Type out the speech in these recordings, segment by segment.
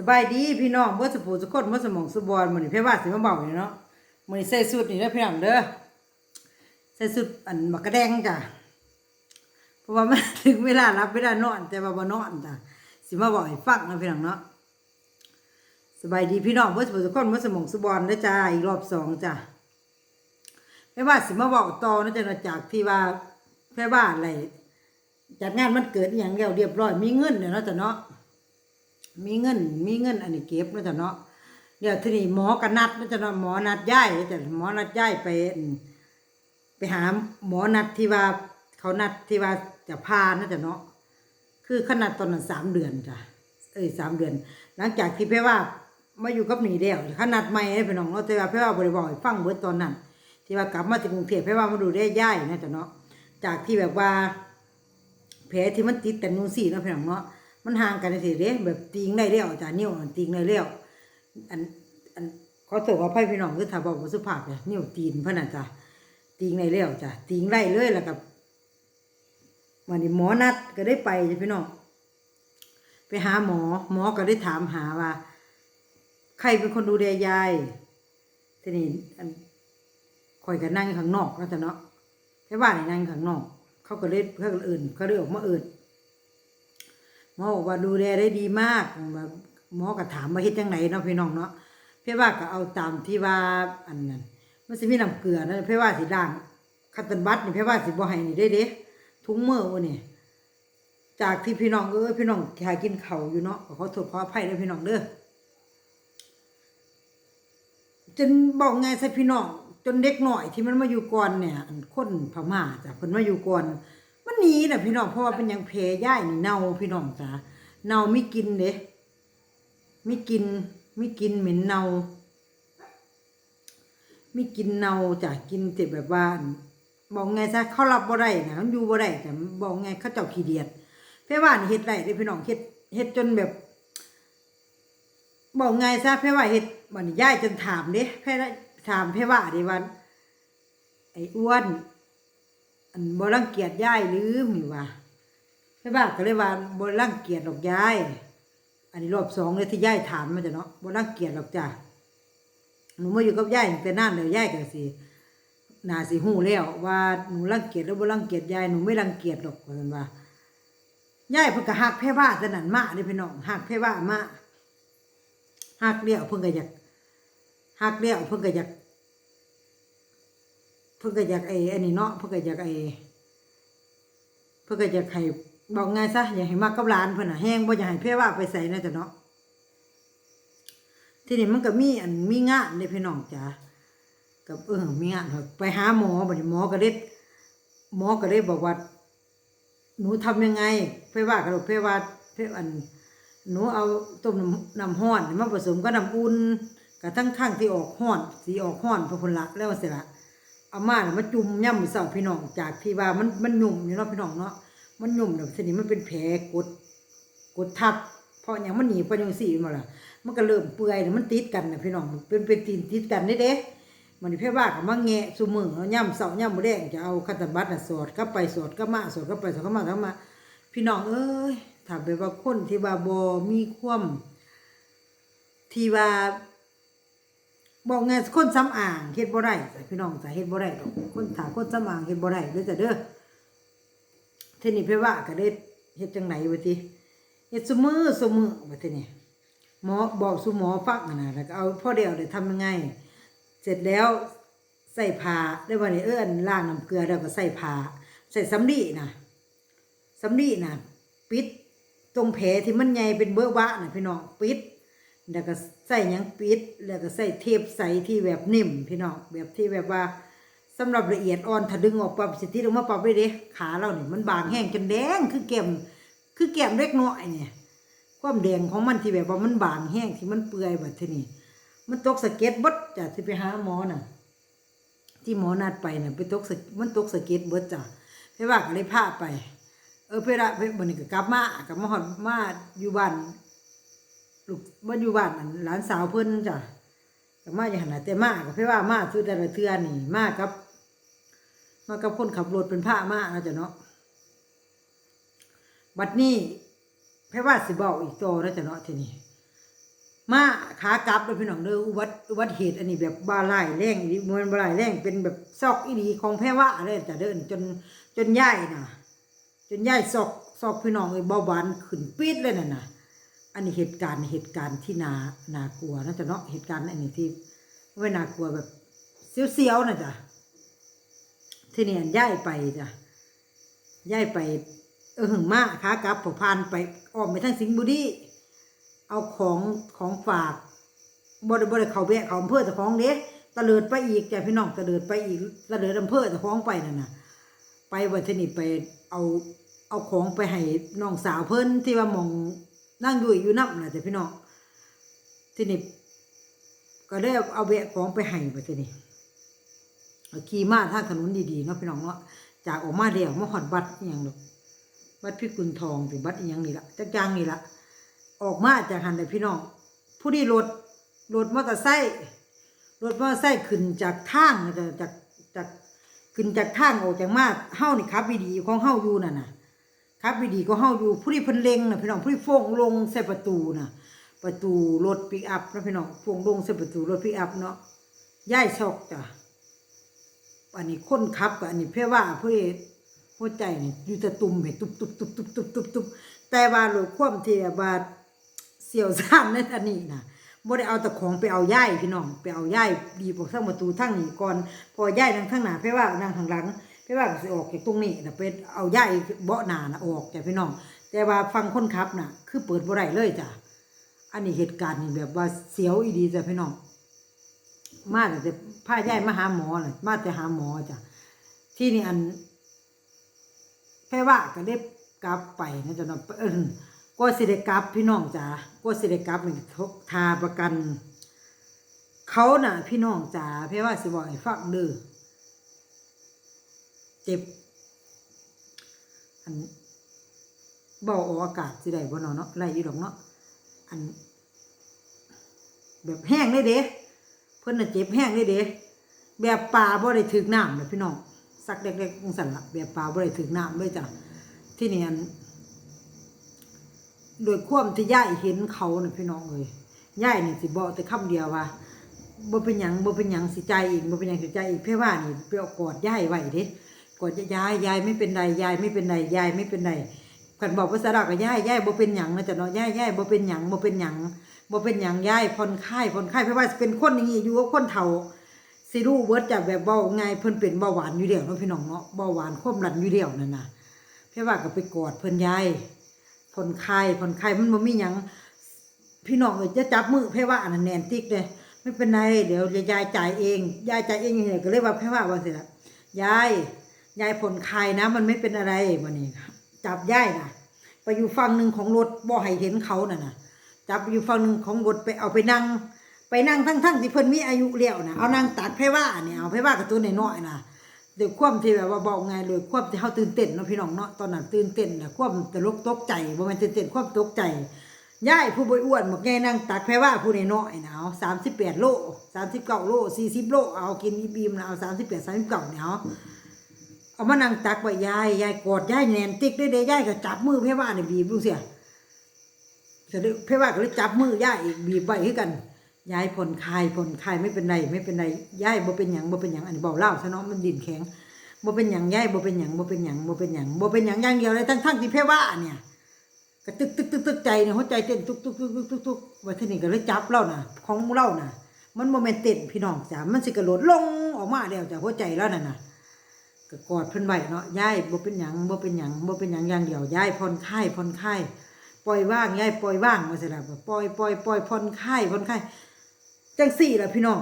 สบายดีพี่น้องเมื่อสปูสะกดเมื่อสมองสุบอลมันนี่เพ่ว่าสิมาเบาอยู่เนาะมันนี่ใส่สุดนี่เด้อพี่น้องเด้อใส่สุดอันบักกระแดงจ้ะเพราะว่ามันถึงเวลารับเวลานอนแต่ว่าบ่นอนจ้ะสิมาบอกให้ฟังนะพี่น้องเนาะสบายดีพี่น้องเมื่อสปูสะกดเมื่อสมองสุบอลเด้อจ้าอีกรอบสองจ้ะเพ่ว่าสิมาบอกต่อนะจ๊ะจากที่ว่าเพ่ว่าอะไรจัดงานมันเกิดอย่างเดียวเรียบร้อยมีเงินเนี่ยเนาะจ้ะเนาะ มีเงิน มีเงิน อันนี้เก็บแล้วจ้ะเนาะเดี๋ยวทีนี้หมอก็นัดแล้วจ้ะเนาะหมอนัดย้ายแล้วจ้ะหมอนัดย้ายไปไปหาหมอนัดที่ว่าเขานัดที่ว่าจะพานะจ้ะเนาะคือขนาดตอนนั้นสามเดือนจ้ะเอ้ยสามเดือน หลังจากที่เพ่ว่ามาอยู่กับหนีแล้วขนาดใหม่ให้พี่น้องเนาะแต่ว่าเพ่ว่าบริบอกให้ฟังเบิดตอนนั้น ที่ว่ากลับมาจากกรุงเทพเพ่ว่ามาดูได้ย้ายนะจ้ะเนาะจากที่แบบว่าแผลที่มันติดแต่นูนสี่เนาะพี่น้องเนาะ มันห่างกันสิเด้แบบตีงได้แล้วจ้ะนิ้วตีงได้แล้วอันอันขอโทษขออภัยพี่น้องคือถ้าบอกว่าสุภาพเนี่ยนิ้วตีนเพิ่นน่ะจ้ะตีงได้แล้วจ้ะตีงได้เลยแล้วกับวันนี้หมอนัดก็ได้ไปจ้ะพี่น้องไปหาหมอ หมอก็ได้ถามหาว่า ใครเป็นคนดูแลยายทีนี้อันคอยก็นั่งข้างนอกแล้วจ้ะเนาะแค่ว่านี่นั่งข้างนอก เขาก็เลยเพื่อนอื่นเขาเลยออกมาอื่น หมอบอกว่าดูแลได้ดีมากแบบหมอก็ถามว่าเฮ็ดจังไหนเนาะพี่น้องเนาะเพี่ว่าก็เอาตามที่ว่าอันนั้นมันสิมีน้ำเกลือนะเพี่ว่าสิด่างคัตเตันบัตนี่เพี่ว่าสิบ่ให้นี่ได้เด้ทุงเมื่อวะนี่จากที่พี่น้องเอ้พี่น้องหากินเข้าอยู่เนาะขอโทษขออภัยด้วยพี่น้องเด้อจนบอกไงใส่พี่น้องจนเด็กหน่อยที่มันมาอยู่ก่อนเนี่ยอันคนพม่าจ้ะเพิ่นมาอยู่ก่อน นีแหละพี่น้องเพราะว่าเป็นยังเพย่ายนี่เน่าพี่น้องจ้ะเน่าไม่กินเด้ไม่กินไม่กินเหม็นเน่าไม่กินเน่าจ้ะกินแต่แบบว่าบอกไงซะเขารับบ่ได้นะมันอยู่บ่ได้แต่บอกไงเขาเจ้าขี้เดียดเพ่ว่านเฮ็ดได้เด้พี่น้องเฮ็ดเฮ็ดจนแบบบอกไงซะเพ่ว่าเฮ็ดบันย่ายจนถามเด้เพ่ถามเพ่ว่าเดิวันไอ้อ้วน อันบ่รังเกียจยายหรือมีว่าใช่ป่ะก็เลยว่าบ่รังเกียจหรอกยาย อันนี้รอบสองเลยที่ยายถามมาจ้ะเนาะบ่รังเกียจหรอกจ้ะหนูมาอยู่กับยายตั้งแต่นานแล้วยายก็สิน่าสิฮู้แล้วว่าหนูรังเกียจหรือบ่รังเกียจยายหนูไม่รังเกียจหรอกว่าซั่นว่ายายเพิ่นก็ฮักแพ่ว่าซะนั่นมาเด้พี่น้องฮักแพ่ว่ามาฮักเดียวเพิ่นก็อยากฮักเดียวเพิ่นก็อยาก เพื่อก็อยากไอ้อันนี้เนาะเพื่อก็อยากไอ้เพื่อก็อยากให้บอกไงซะอยากให้มากกับหลานเพิ่นน่ะแห้งบ่อยากให้เพื่อว่าไปใส่นะจ๊ะเนาะทีนี้มันก็มีอันมีงานเด้พี่น้องจ๋ากับเออมีงานเถอะไปหาหมอบัดนี้หมอก็ได้หมอก็ได้บอกว่าหนูทำยังไงเพื่อว่าก็เพื่อว่าเพื่ออันหนูเอาต้มน้ำห้อนมาผสมกับน้ำอุ่นกับทั้งข้างที่ออกห้อนสีออกห้อนพอพนละแล้วเสร็จละ เอามาแล้วมาจุ่มย่ำมือเสาพี่น้องจากที่ว่ามันมันหยุ่มอยู่เนาะพี่น้องเนาะมันหยุ่มแบบทีนี้มันเป็นแผลกดกดทับเพราะอย่างมันหนีพอย่างสี่มาละมันก็เริ่มเปื่อยแล้วมันติดกันนะพี่น้องเป็นเป็นตีนติดกันได้เด้มันเพ่ว่ากับมาแงะซุมือย่ำเสาย่ำมือแดงจะเอาคัตตอร์บัตน่ะสอดก็ไปสอดก็มาสอดก็ไปสอดก็มาทั้งมา พี่น้องเอ้ยถ้าไปว่าคนที่ว่าบ่มีความที่ว่า บอกไงคนซ้ำอ่างเฮ็ดบ่ได้แต่พี่น้องจะเฮ็ดบ่ได้ดอกคนถาคนซ้ำอ่างเฮ็ดบ่ได้เด้อจ้ะเด้อทีนี้เพิ่นว่าก็ได้เฮ็ดจังไหนวะติเฮ็ดซุมือซุมือว่าทีนี้หมอบอกซุหมอฟังนะแล้วก็เอาพ่อเดียวได้ทำยังไง เสร็จแล้วใส่ผ้าได้ว่านี่เอิ้นล้างน้ำเกลือแล้วก็ใส่ผ้าใส่สำลีนะสำลีนะปิดตรงแผลที่มันใหญ่เป็นเบื้อวะน่ะพี่น้องปิด แล้วก็ใส่ยังปิด แล้วก็ใส่เทปใสที่แบบนิ่มพี่น้องแบบที่แบบว่าสำหรับละเอียดอ่อนถ้าดึงออกปั๊บสิที่ลงมาปั๊บได้เด้ขาเราเนี่ยมันบางแห้งจนแดงคือแก้มคือแก้มเล็กน้อยเนี่ยความแดงของมันที่แบบว่ามันบางแห้งที่มันเปื่อยแบบที่นี่มันตกสะเก็ดบดจ้ะที่ไปหาหมอน่ะ ที่หมอนัดไปน่ะไปตกสะมันตกสะเก็ดบดจ้ะไปว่าก็เลยพาไป เออเพื่อนเพื่อนวันนี้ก็กลับมากลับมาหอดมาอยู่บ้าน ลูกบ้านอยู่บ้านนั่นหลานสาวเพิ่นจ้ะก็มาอย่างนั้นแต่มาก็เพื่อว่ามาซื้อแต่ละเทือนี่มากับ มากับคนขับรถเป็นผ้ามานะจ้ะเนาะบัดนี้เพื่อว่าสิบอกอีกโตนะจ้ะเนาะทีนี้มาขากลับเลยพี่น้องเด้ออุบัติอุบัติเหตุอันนี้แบบบาลายแรงอีนี่มันบาลายแรงเป็นแบบซอกอีหลีของแพรว่าเลยแต่เดินจนจนย่ายนะจนย่ายซอกซอกพี่น้องเอ้ยเบาหวานขึ้นปีดเลยน่ะนะ อันนี้เหตุการณ์เหตุการณ์ที่นาน่ากลัวนะจ๊ะเนาะเหตุการณ์อันนี้ที่ไว้น่ากลัวแบบเสียวๆนะจ๊ะที่เนี่อันย่ายไปจ้ะย่ายไป เออหึงมากขากลับผมพานไปอ้อมไปทางสิงห์บุรีเอาของของฝากบริบริเขาแวะเขาอำเภอแต่ของเด้ตะเลิดไปอีกจ้ะพี่น้องตะเลิดไปอีกตะเลิดอำเภอแต่ของไปนั่นน่ะ ไปวันที่นี่ไปเอาเอาของไปให้น้องสาวเพิ่นที่ว่าหมอง นั่งอยู่อยู่นับนะจ้ะพี่น้องที่นี่ก็ได้เอาเอาแวะของไปให้วันที่นี่ขี่มาทางถนนดีๆเนาะพี่น้องเนาะจากออกมาเดียวมาหอดบัตรอย่างดอกวัดพิกุลทองเป็นวัดอีหยังนี่ละจักจางนี่ละออกมาจากหันเลยพี่น้องผู้ที่รถรถมอเตอร์ไซค์รถมอเตอร์ไซค์ขึ้นจากทางจากจากจากขึ้นจากทางออกจากมาเฮานี่ขับวิดีของเฮาอยู่นั่นน่ะ ขับวิดีก็เฮาอยู่ผู้ที่เพิ่นเล็งน่ะพี่น้องผู้ที่ฟงลงใส่ประตูน่ะ ประตูรถปิกอัพนะพี่น้องฟงลงใส่ประตูรถปิกอัพเนาะย้ายซอกจ้ะอันนี้คนขับกับอันนี้เพื่อว่าเพื่อหัวใจนี่อยู่ต่ตุ่มเห็นตุบตุบตุบตุบตุบตุบตุบแต่ว่าโลกความที่แบบว่าเสี่ยวซ่านนั่นอันนี้นะบ่ได้เอาแต่ของไปเอาย่ายพี่น้องไปเอาย่ายดีบอกทั้งประตูทั้งนี้ก่อนพอย่ายนั่งข้างหน้าเพื่อว่านั่งข้างหลัง พื่ว่าก็สิออกจากตรงนี้นะเป็นเอาย่ายเบาะหนานะออกจ้ะพี่น้อง แต่ว่าฟังคนขับน่ะ คือเปิดบ่ได้เลยจ้ะอันนี้เหตุการณ์นี่แบบว่าเสียวอีดีจ้ะพี่น้องมาแต่พาย่ายมาหาหมอเลยมาแต่หาหมอจ้ะที่นี่อันแค่ว่าก็ได้กลับไปนะจ๊ะเนาะเออก็สิได้กลับพี่น้องจ๋าก็สิได้กลับนี่ทกทาประกัน เขาน่ะ พี่น้องจ๋าแพ่ว่าสิบอกให้ฟังเด้อ เจ็บ อันเบาออกอากาศสิได้บ่เนาะเนาะไรอยู่ดอกเนาะอัน แบบแห้งเลยเด้เพิ่นน่ะเจ็บแห้งเลยเด้แบบปลาบ่ได้ถึกน้ำเลยพี่น้องสักเล็กๆจังซั่นละแบบปลาบ่ได้ถึกน้ำเลยจ้ะที่นี่อันโดยความที่ย่ายเห็นเขาน่ะพี่น้องเอ้ยย่ายนี่สิบอกแต่คำเดียวว่าบ่เป็นหยังบ่เป็นหยังสิใจอีกบ่เป็นหยังสิใจอีกเพื่อว่านี่ไปเอากอดย่ายไว้เด้ กอดยายยายไม่เป็นไรยายไม่เป็นไรยายไม่เป็นไรกันบอกภาษาดาวกับยายยายบ่เป็นหยังนะจ๊ะเนาะยายยายบ่เป็นหยังบ่เป็นหยังบ่เป็นหยังยายผ่อนคลายผ่อนคลายเพราะว่าเป็นคนอย่างงี้อยู่กับคนเฒ่าสิรู้เบิร์ดจากแบบเบาไงายเพิ่นเป็นเบาหวานอยู่เดียวเนาะพี่น้องเนาะเบาหวานความดันอยู่เดียวนั่นน่ะเพี่ว่าก็ไปกอดเพิ่นยายผ่อนคลายผ่อนคลายมันบ่มีหยังพี่น้องเอ้ยจะจับมือเพี่ว่าอันนั้นแนนติ๊กเลยไม่เป็นไรเดี๋ยวยายจ่ายเองยายจ่ายเองอย่างเงี้ยก็เลยว่าเพี่ว่าว่าสิล่ะยาย ยายผ่อนคลายนะ มันไม่เป็นอะไรวันนี้จับยายนะไปอยู่ฝั่งหนึ่งของรถบ่ให้เห็นเขาน่ะนะจับอยู่ฝั่งหนึ่งของรถไปเอาไปนั่ง ไปนั่งทั้งทั้งที่เพิ่นมีอายุเลี้ยวนะเอานั่งตัดไผว่าเนี่ยเอาไผว่ากับตัวน้อยๆนะเดี๋ยวความที่แบบว่าบอกไงเลยความที่เฮาตื่นเต้นเนาะพี่น้องเนาะตอนนั้นตื่นเต้นนะความตลกตกใจบ่แม่นตื่นเต้นความตกใจยายผู้บ่อ้วนบอกแกนั่งตัดไผว่าผู้น้อยนะเอา38โล39โล40โลเอากินอิ่มนะเอา38 39เนี่ยเอา เอามานั่งตักไว้ยายยายกอดยายแนนติ๊กได้เด้ยายก็จับมือไผว่านี่บีบดูเสียเสร็จแล้เพื่อว่าก็เลยจับมือย่าอีกบีบไว้ให้กันยายผ่อนคลายผ่อนคลายไม่เป็นไรไม่เป็นไรยายบ่เป็นหยังบ่เป็นหยังอันนี้เบาเล่าซะเนาะมันดินแข็งบ่เป็นหยังยายบ่เป็นหยังบ่เป็นหยังบ่เป็นหยังบ่เป็นหยังอย่างเดียวเลยทั้งทั้งที่เพื่อว่าเนี่ยก็ตึกตึกตึกตึกใจเนี่ยหัวใจเต้นตุกตุกตุกตุกตุกตุกว่าทีนี้ก็เลยจับเล่าน่ะ ของเล่าน่ะ มันโมเมนเต้นพี่น้องจ้ะมันสิกระโดดลงออกมาแล้วจากหัวใจแล้วน่ะน่ะ ก็กอดเพิ่นไว้เนาะยายบ่เป็นหยังบ่เป็นหยังบ่เป็นหยังอย่างเดียวยายผ่อนคลายผ่อนคลายปล่อยว่างยายปล่อยว่างว่าซั่นล่ะปล่อยปล่อยปล่อยผ่อนคลายผ่อนคลายจังซี่ล่ะพี่น้อง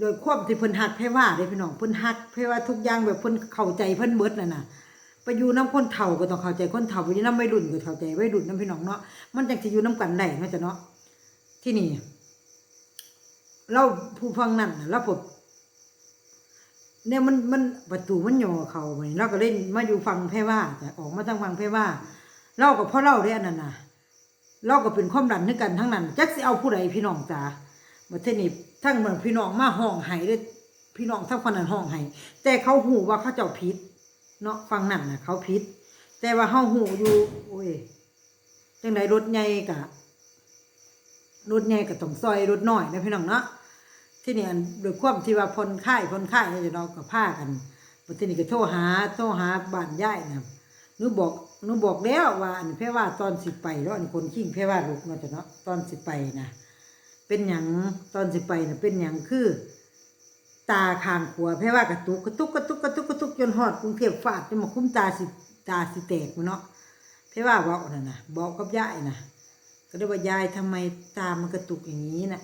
โดยความที่เพิ่นฮักแพ่ว่าเด้พี่น้องเพิ่นฮักแพ่ว่าทุกอย่างแบบเพิ่นเข้าใจเพิ่นเบิดน่ะน่ะไปอยู่น้ำคนเฒ่าก็ต้องเข้าใจคนเฒ่าไปอยู่น้ำวัยรุ่นก็เข้าใจวัยรุ่นน้ำพี่น้องเนาะมันจังสิอยู่น้ำกันได้เนาะจ้ะเนาะที่นี่เราผู้ฟังนั่นเราพบ เนี่ยมันมันประตูมันหย่อเขาไปเราก็เล่นมาอยู่ฟังแพ่ว่าแต่ออกมาทางฟังแพ่ว่า เรากับพ่อเล่าได้อันนั้นนะเราก็เป็นความดันด้วยกันทั้งนั้นจักสิเอาผู้ใดพี่น้องจ๋ามาเทนี่ทั้งเหมืองพี่น้องมาห้องไห้เลยพี่น้องทั้งคนนั้นห้องไห้แต่เขาหูว่าเขาเจ้าผิดเนาะฟังนั่นนะเขาผิดแต่ว่าเฮาหูอยู่ โอ้ยจังไดรถใหญ่กะรถใหญ่ก็ต้องซอยรถน้อยนะพี่น้องเนาะ ที่นี่อันโดยความที่ว่าพนค่ายพนค่ายเนี่ยเราก็พากันบทีนี้ก็โทรหาโทรหาบ้านย่ายนะหนูบอกหนูบอกแล้วว่าอันแพ่ว่าตอนสิไปแล้วอันคนขิ้งแพ่ว่าลูกเนาะจ้ะเนาะตอนสิไปนะเป็นหยังตอนสิไปนะเป็นหยังคือ ตาข้างขวาแพ่ว่ากระตุกกระตุกกระตุกกระตุกกระตุกจนหอดกรุงเทพฟาดจนมาคุ้มตาสิตาสิแตกมันเนาะแพ่ว่าบอกนั่นนะบอกกับย่ายนะก็เลยว่ายายทำไมตามันกระตุกอย่างนี้นะ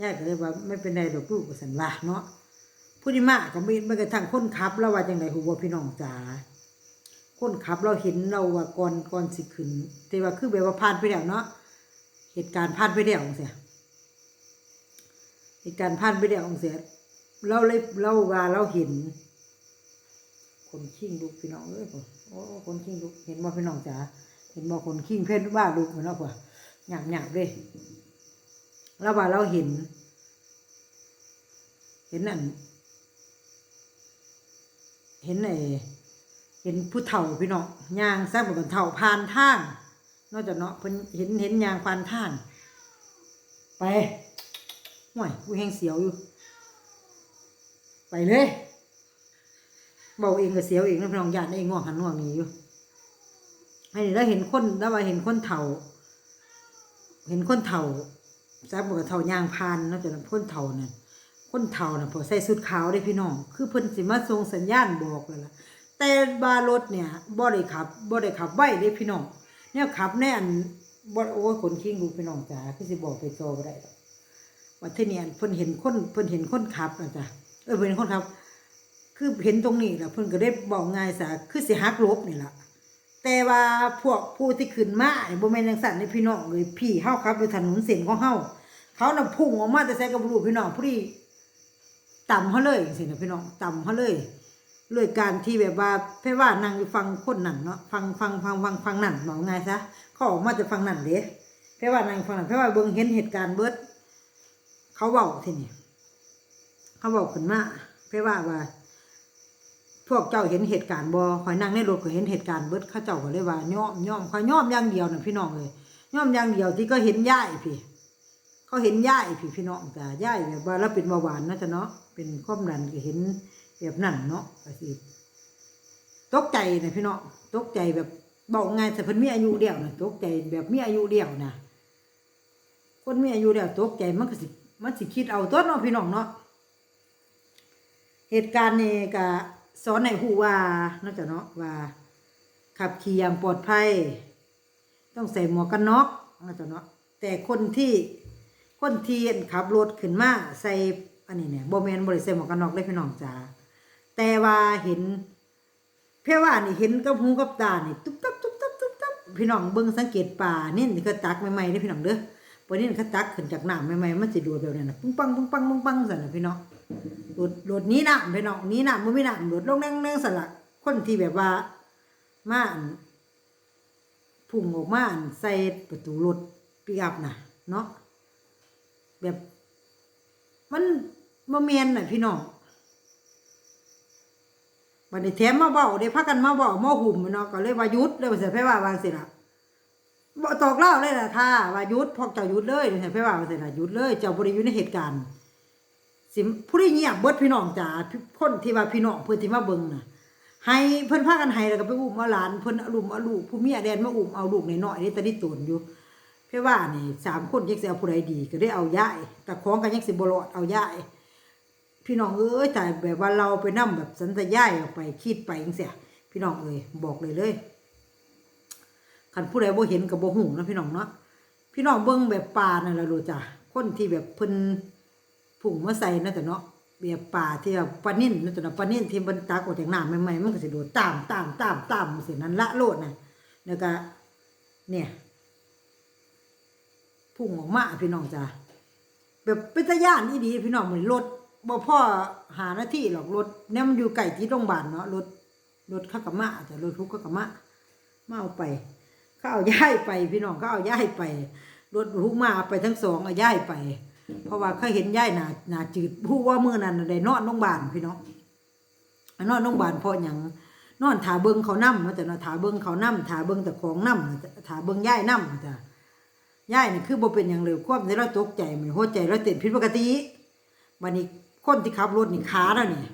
ยายก็เลยว่าไม่เป็นไรหรอกลูกก็สันว่าเนาะผู้ที่มากก็ไม่ไม่กระทั่งคนขับ แล้วว่าจังไรหูว่พี่น้องจ๋าคนขับเราเห็นเราว่าก่อนก่อนสิขึ้น แต่ว่าคือแบบว่าผ่านไปแล้วเนาะเหตุการณ์ผ่านไปแล้วเสียเหตุการณ์ผ่านไปแล้วเสียเราเลยเราว่าเราเห็น คนขิ้งลูกพี่น้องเอ้ยพ่อโอ้คนขิ้งลูกเห็นบ่พี่น้องจ๋าเห็นบ่คนขิ้งเพศว่าลูกเหมือนเราพ่อหยาบหยาบเลย แล้วว่าเราเห็น เห็นนั่นเห็นไอ้เห็นผู้เฒ่าพี่น้องยางซะบ่กันเฒ่าผ่านทางนอกจากเนาะเพิ่นเห็นเห็นยางผ่านทางไปห่วยกูแหงเสียวอยู่ ไปเลยเบาเองก็เสียวเองนะพี่น้องญาติเองง่วงหันง่วงนีอยู่ให้นี่แล้วเห็นคนแล้วว่าเห็นคนเฒ่า เห็นคนเฒ่า จักบอกว่าเฒ่ายางพานนาะจากนคนเฒ่านั่นคนเฒ่าน่ะพอใส่สุดขาวได้พี่น้อง คือเพิ่นสิมาส่งสัญญาณบอกเลยล่ะแต่บารถเนี่ยบ่ได้ขับบ่ได้ขับไว้เด้พี่น้องเนี่ยขับแน่นบ่โอ้คนขี้งูพี่น้องจ๋าคือสิบอกไปโซบ่ได้ว่าที่เนี่ยเพิ่นเห็นคนเพิ่นเห็นคนขับนะจ๊ะเออเพิ่นเห็นคนขับ คือเห็นตรงนี้แหละเพิ่นก็ได้บอกง่ายซะคือสิหักลบนี่ล่ะ แต่ว่าพวกผู้ที่ขึ้นมาเนี่ยบ่แม่นจังซั่นนี่พี่น้องเลยพี่เฮาขับอยู่ถนนเส้นของเฮาเขาน่ะพุ่งออกมาแต่ใส่กับบ่รู้พี่น้องผู้ที่ต่ำเฮาเลยจังซี่นะพี่น้องต่ำเฮาเลยเลยการที่แบบว่าเพ่ว่านั่งฟังคนนั่นเนาะฟังฟังฟังฟังฟังนั่นบอกง่ายซะเขาออกมาจะฟังนั่นเด้เพ่ว่านั่งฟังนั่นเพ่ว่าเบิ่งเห็นเหตุการณ์เบิดเขาเว้าทีนี่เขาบอกขึ้นมาเพ่ว่าว่า พวกเจ้าเห็นเหตุการณ์บ่คอยนั่งในรถก็เห็นเหตุการณ์เบิดเขาเจ้าก็เลยว่าย่อมย่อมคอยย่อมอย่างเดียวน่ะพี่น้องเลยย่อมอย่างเดียวที่ก็เห็นย่ายพี่ เขาเห็นย่ายพี่พี่น้องจ้ะย่ายแบบว่าเราเป็นเบาหวานนาะจ้ะเนาะเป็นความดันก็เห็นแบบนั่นเนาะก็สิตกใจนะพี่น้องตกใจแบบบอกไงแต่เพิ่นมีอายุเดียวนะตกใจแบบมีอายุเดียวนะคนมีอายุเดียวตกใจมันก็สิมันสิคิดเอาตัวเนาะพี่น้องเนาะเหตุการณ์นี้ก็ สอนให้ผู้ว่าเนาจ้ะเนาะว่า ขับขี่อย่างปลอดภัย ต้องใส่หมวกกันน็อกเนาะจ้ะเนาะแต่คนที่คนที่ขับรถขึ้นมาใส่อันนี้เนี่ยโบแมนบ่ได้ใส่หมวกกันน็อกเลยพี่น้องจ๋าแต่ว่าเห็นเพื่อว่านี่เห็นกับหูกับตานี่ตุ๊บตับตุ๊บตับตุ๊บตับพี่น้องเบิ่งสังเกตป่านี่นี่ก็ตักใหม่ๆเด้พี่น้องเด้อปนี้เขาตักขึ้นจากน้ำใหม่ๆมันสิดูดแบบนั้นนะปุ้งปังปุ้งปังปุ้งปังสั่นนะพี่น้อง โดดโดดนี้น้ำไปนองหนี้น้ำมันไม่น้ำโดดลงแน่งสละคนที่แบบว่ามาอันพุ่งออกมาอันใส่ประตูรถปิกอัพน่ะเนาะแบบ มันมาเมียนน่ะพี่น้องบัดนี้แถมมาเบาได้พักกันมาเบามาหุ่มเนาะก็เลยว่ายุดเลยว่าเสียเพว่าวางสิล่ะบ่ตอกเล่าเลยล่ะค่ะว่ายุดพวกเจ้าหยุดเลยเสียเพว่าวางสิล่ะหยุดเลย เจ้าบ่ได้อยู่ในเหตุการณ์ สิผู้ที่เงียบเบิดพี่น้องจ๋าพี่คนที่ว่าพี่น้องเพิ่นที่มาเบิ่งน่ะให้เพิ่นพากันให้แล้วก็ไปอุ้มเอาหลานเพิ่นอาลุมเอาลูกผู้เมียแดนมาอุ้มเอาลูกน้อยๆนี่ตะนี่ตนอยู่เพ่ว่านี่สามคนยังสิเอาผู้ใดดีก็ได้เอายายแต่ของกันยังสิบ่รอดเอายายพี่น้องเอ้ยแต่แบบว่าเราไปนํแบบสันตะย้ายออกไปคิดไปจังซี่พี่น้องเอ้ยบอกเลยเลยคันผู้ใดบ่เห็นก็บ่ฮู้นะพี่น้องเนาะพี่น้องเบิ่งแบบป่านั่นล่ะโลจ้ะคนที่แบบเพิ่น ผุ่งมาใส่นะแต่เนาะเบียป่าที่ว่าปลานิ่นนะแต่เนาะปลานิ่นที่มันตากออกจากน้ำใหม่ๆมันก็สิโดดตามตามตามตามสินั้นละโลดนะแล้วก็เนี่ยพุ่งออกมาพี่น้องจ้ะแบบเป็นตะย่านอีดีพี่น้องเหมือนรถบ่พ่อหาหน้าที่หรอกรถเนี่ยมันอยู่ไก่ที่โรงพยาบาลเนาะรถรถข้ากมะจ้ะรถทุกข้ากมะมาเอาไปเขาเอาย้ายไป พี่น้องเขาเอาย้ายไปรถทุกมาไปทั้งสองเอาย้ายไป เพราะว่าเขาเห็นย่ายหนาหนาจืดผู้ว่ามือนั้นน่ะได้นอนโรงบาลพี่น้องนอนโรงบาลเพราะหยังนอนถาเบิงเขานำเนาะแต่เนาะถาเบิงเขานำถาเบิงแต่ของนำถาเบิงย่ายนำจ้ะยายนี่คือบ่เป็นหยังเลยความที่เราตกใจมันหัวใจเราเต้นผิดปกติบัดนี้คนที่ขับรถนี่ขาเราเนี่ย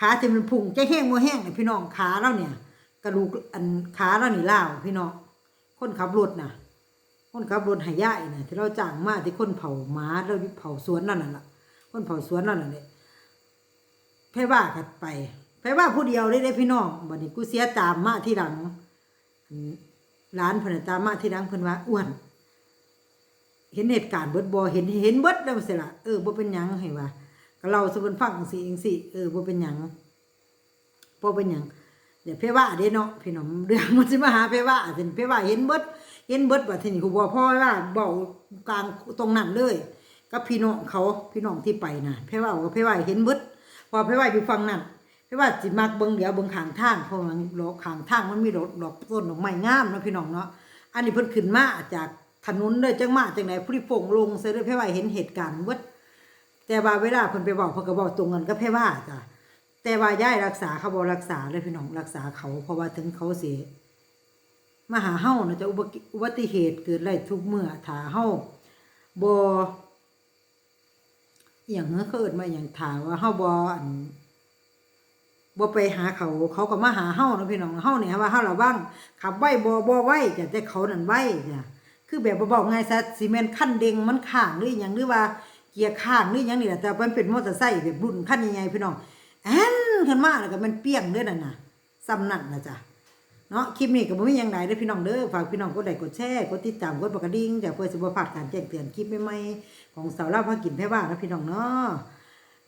ขาที่มันพุ่งใจแห้งบ่แห้งนี่พี่น้องขาเราเนี่ย กระดูกอันขาเรานี่ล้าวพี่น้องคนขับรถน่ะ คนขับรถหายายน่ะที่เราจ้างมาที่คนเผาหมาเราเผาสวนนั่นน่ะล่ะคนเผาสวนนั่นน่ะเลยแพ่ว่ากันไปแพ่ว่าผู้เดียวได้ได้พี่น้องบัดนี้กูเสียตามมาที่หลังร้านเพนนตามมาที่หลังเพิ่นว่าอ้วน เห็นเหตุการณ์เบิดบ่เห็นเห็นเบิดแล้วสิล่ะเออบ่เป็นหยังให้ว่าก็เราสุเพิ่นฟังจังซี่จังซี่เออบ่เป็นหยังบ่เป็นหยัง เดี๋ยวเพว่าเด้เนาะพี่น้องเรื่องมันสิมาหาเพว่าสิเพว่าเห็นเบิดเห็นเบิดว่าที่นี้ครูบ่พ่อว่าเบากลางตรงนั้นเลยกับพี่น้องเขาพี่น้องที่ไปนะเพว่าว่าเพว่าเห็นเบิดพอเพว่าอยู่ฝั่งนั้นเพว่าสิมักเบิ่งเดี๋ยวเบิ่งขางทางเพราะว่าดอกขางทางมันมีดอกดอกต้นดอกไม้งามเนาะพี่น้องเนาะอันนี้เพิ่นขึ้นมาจากถนนเลยจังมาจังไหนผู้ที่โป่งลงใส่เลยเพว่าเห็นเหตุการณ์เบิดแต่ว่าเวลาเพิ่นไปบอกเพิ่นก็บอกตรงกันกับเพว่าจ้ะ แต่ว่ายายรักษาเขาบ่รักษาเลยพี่น้องรักษาเขา เพราะว่าถึงเขาเสียมาหาเฮานะจะอุบัติเหตุเกิดได้ทุกเมื่อถ้าเฮาบ่อย่างเฮ้อเขาเอิ้นมาอย่างถาว่าเฮาบ่อันบ่ไปหาเขาเขาก็มาหาเฮานะพี่น้องเฮาเนี่ยว่าเฮาระวังขับไว้บ่บ่ไว้จะแต่เขานั่นไว้จ้ะคือแบบบ่อกง่ายซะซีเมนต์คันเด้งมันข้างหรือหยังหรือว่าเกียร์ข้างหรือหยังนี่แหละแต่มันเป็นมอเตอร์ไซค์แบบรุ่นคันใหญ่ๆพี่น้อง แอนขึ้นมาแล้วก็มันเปี้ยงเด้อนั่นน่ะซ้ำนั่นนะจ้ะเนาะคลิปนี้ก็บ่มีหยังใดเด้อพี่น้องเด้อฝากพี่น้องกดไลค์กดแชร์กดติดตามกดกระดิ่งจะเพื่อสิบ่พลาดการแจ้งเตือนคลิปใหม่ๆของสาวเล่าพากินแพ่ว่านะพี่น้องเนาะ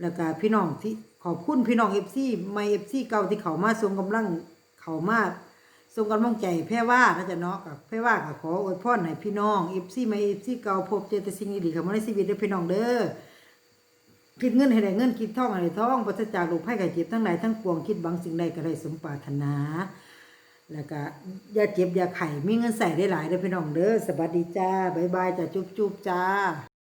แล้วก็พี่น้องที่ขอบคุณพี่น้อง FC ใหม่ FC เก่าที่เขามาส่งกำลังเขามาส่งกำลังใจแพ่ว่านะจ๊ะเนาะกับแพ่ว่าก็ขออวยพรให้พี่น้อง FC ใหม่ FC เก่าพบเจอแต่สิ่งดีๆเข้ามาในชีวิตเด้อพี่น้องเด้อ คิดเงินให้ได้เงินคิดท่องให้ได้ท่องปราศจากโรคภัยไข้เจ็บทั้งหลายทั้งปวงคิดบางสิ่งใดก็ได้สมปรารถนา แล้วก็อย่าเจ็บอย่าไข้มีเงินใส่ได้หลายเด้อพี่น้องเด้อสวัสดีจ้าบ๊ายบายจ้าจุ๊บจุ๊บจ้า